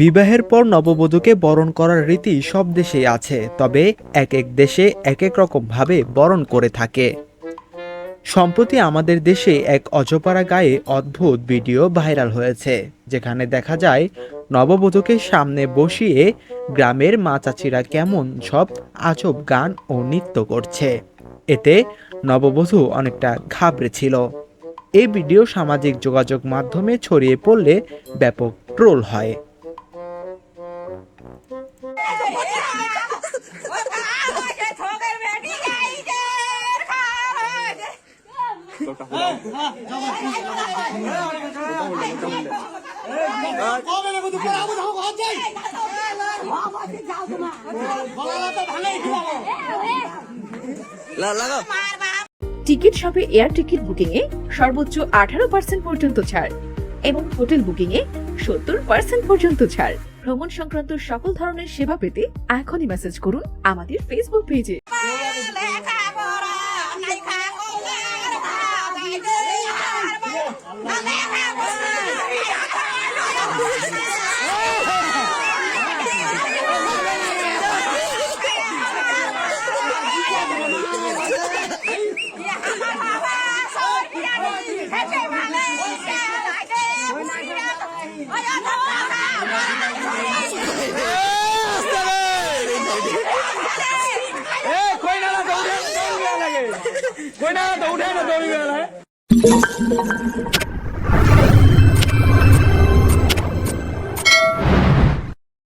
বিবাহের পর নববধূকে বরণ করার রীতি সব দেশেই আছে, তবে এক এক দেশে এক এক রকম ভাবে বরণ করে থাকে। সম্প্রতি আমাদের দেশে এক অজপাড়া গায়ে অদ্ভুত ভিডিও ভাইরাল হয়েছে, যেখানে দেখা যায় নববধূকে সামনে বসিয়ে গ্রামের মা চাচিরা কেমন সব আজব গান ও নৃত্য করছে এতে নববধূ অনেকটা ঘাবড়েছিল এই ভিডিও সামাজিক যোগাযোগ মাধ্যমে ছড়িয়ে পড়লে ব্যাপক ট্রোল হয় টিকিট শপে এয়ার টিকিট বুকিং এ সর্বোচ্চ আঠারো পার্সেন্ট পর্যন্ত ছাড় এবং হোটেল বুকিং এ সত্তর পার্সেন্ট পর্যন্ত ছাড়। ভ্রমণ সংক্রান্ত সকল ধরনের সেবা পেতে এখনই মেসেজ করুন আমাদের ফেসবুক পেজে કોઈ ના તો ઉઠે ને દોડી ગયેલા